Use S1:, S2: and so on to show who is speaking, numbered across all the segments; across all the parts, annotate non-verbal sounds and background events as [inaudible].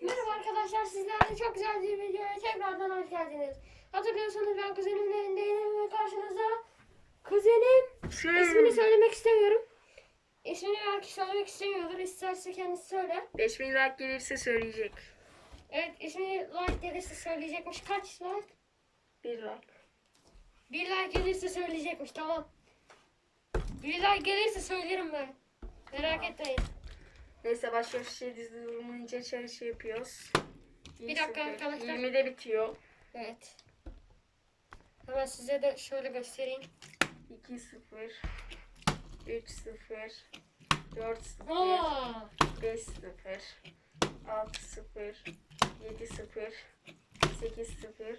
S1: Merhaba arkadaşlar sizlerle çok güzel bir videoya tekrardan hoş geldiniz. Hatırlıyorsanız ben kuzenimin evindeydim ve karşınızda kuzenim ismini söylemek istemiyorum. İsmini belki söylemek istemiyordur. İsterse kendisi söyler.
S2: 5000 like gelirse söyleyecek.
S1: Evet ismini like gelirse söyleyecekmiş. Kaç like?
S2: Bir like.
S1: Bir like gelirse söyleyecekmiş tamam. Bir like gelirse söylerim ben. Merak etmeyin.
S2: Neyse başka bir şey dizi durmayınca çalışı yapıyoruz.
S1: Bir dakika arkadaşlar.
S2: 20'de bitiyor.
S1: Evet. Hemen size de şöyle göstereyim.
S2: 2-0. 3-0. 4-0.
S1: Oo.
S2: 5-0. 6-0. 7-0. 8-0.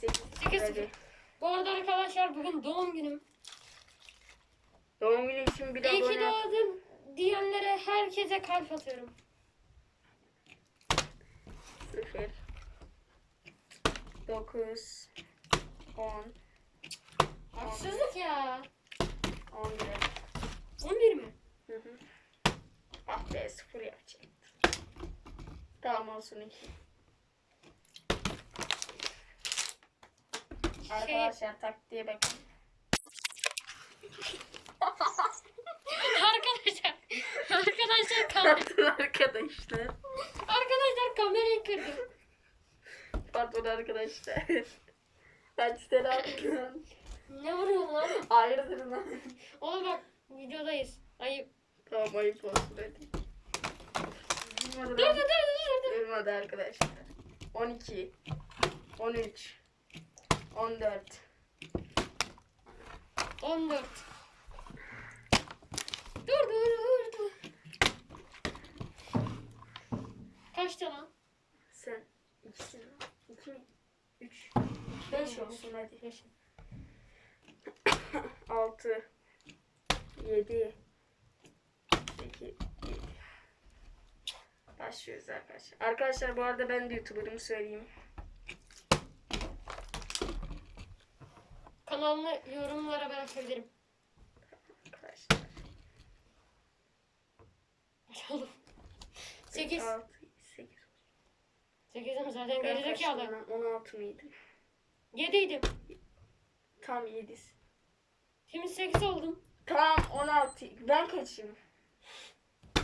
S2: 8-0.
S1: 8-0. Bu arada arkadaşlar bugün doğum günüm.
S2: Doğum günü için bir
S1: İyi ki
S2: abone
S1: doğdun diyenlere herkese kalp atıyorum.
S2: 0 9 10
S1: Haksızlık ya.
S2: 11
S1: 11 mi?
S2: Hı hı. Ah be sıfır yapacaktım. Tamam olsun iki. Arkadaşlar taktiğe bakın.
S1: arkadaşlar. Arkadaşlar kamera.
S2: Pardon arkadaşlar.
S1: arkadaşlar kamerayı kırdım.
S2: Pardon arkadaşlar. Hadi selam.
S1: Ne vuruyorsun lan?
S2: Hayırdır lan.
S1: Oğlum bak videodayız. Ayıp.
S2: Tamam ayıp olsun hadi. Durmadı
S1: Dur dur dur dur dur.
S2: Durmadı arkadaşlar. 12 13 14
S1: 14. Dur dur dur dur. kaç tane?
S2: Sen ikisini. İki mi? Üç. Beş olsun hadi.
S1: Beş. [coughs]
S2: Altı. Yedi. Sekiz. Başlıyoruz arkadaşlar. Arkadaşlar bu arada ben de YouTuber'ımı söyleyeyim.
S1: Kanalını yorumlara bırakabilirim.
S2: Arkadaşlar.
S1: 8
S2: 6
S1: 8'im zaten
S2: Ben kaçtım lan? 16 mıydım?
S1: 7'ydim.
S2: Tam yedisi.
S1: Şimdi 8 oldum.
S2: Tamam 16. Ben kaçayım?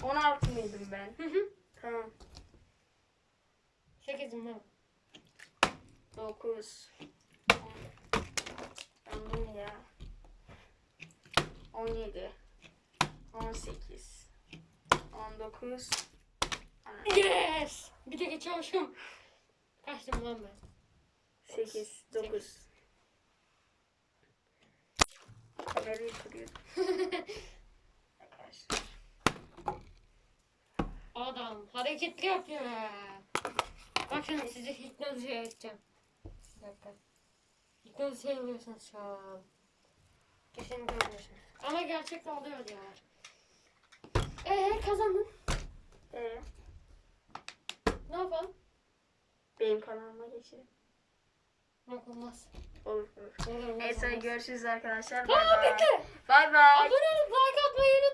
S2: 16 mıydım ben?
S1: Hı hı.
S2: Tamam.
S1: 8'im değil mi?
S2: 9 10 ya 17 18 19 Ana,
S1: Yes! Geçiyormuşum. Kaçtım lan ben?
S2: 8 9 Kamerayı kırıyorum. Arkadaşlar. [laughs]
S1: Adam hareketli yapıyor. Bakın sizi hipnotize edeceğim. Bir dakika. Hipnotize ediyorsunuz şu an. Kesin görmüyorsunuz. Ama gerçekte oluyor diyorlar. Eee kazandın.
S2: Kanalıma geçelim.
S1: Yok olmaz.
S2: Olur olur.
S1: Olur olmaz.
S2: Neyse
S1: olmaz.
S2: görüşürüz arkadaşlar. Bay bay. Bay bay.
S1: Abone olup like atmayı unutmayın.